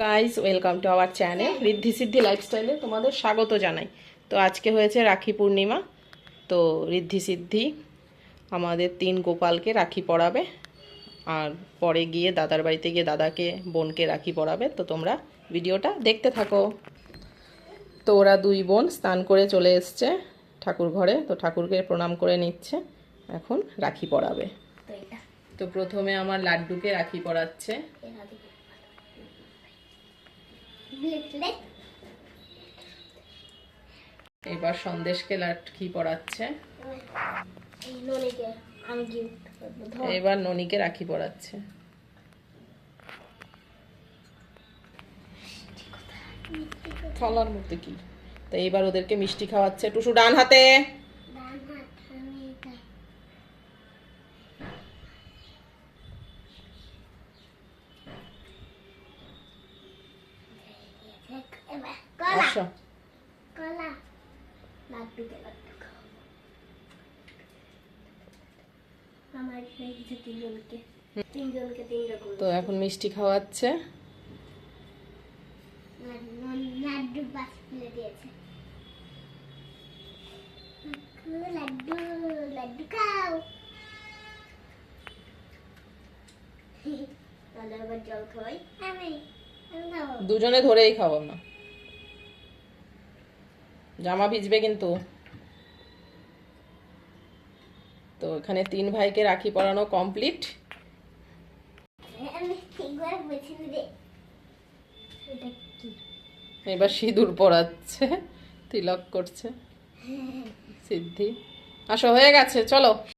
Guys welcome to our channel Riddhi Siddhi লাইফস্টাইলে তোমাদের স্বাগত জানাই। তো আজকে হয়েছে রাখি পূর্ণিমা তো রিদ্ধি সিদ্ধি আমাদের তিন গোপালকে রাখি পরাবে আর পরে গিয়ে দাদার বাড়িতে গিয়ে দাদাকে বোনকে রাখি পরাবে তো তোমরা ভিডিওটা দেখতে থাকো। তো ওরা দুই বোন স্নান করে চলে এসছে ঠাকুর ঘরে তো ঠাকুরকে প্রণাম করে নিচ্ছে এখন রাখি পরাবে তো প্রথমে আমার লাড্ডুকে রাখি পরাচ্ছে দেখলে এবার সন্দেশকে লাটকি পড়াচ্ছে এবার ননিকে রাখি পড়াচ্ছে থলার মধ্যে কি? তো এইবার ওদেরকে মিষ্টি খাওয়াচ্ছে টুসু ডান হাত আমি এটা এবার কলা আসো কলা লাড্ডুকে লাড্ডু খাও আমার কিছু তিনজনকে তিনজনকে তিন রকম তো এখন মিষ্টি খাওয়াচ্ছে। লাড্ডু লাড্ডু খাও দুজনে ধরেই খাব না জামা ভিজবে কিন্তু। তো এখানে তিন ভাইকে রাখি পরানো কমপ্লিট। এবার সিঁদুর পরাচ্ছে, তিলক করছে। সিদ্ধি। আসো, হয়ে গেছে, চলো।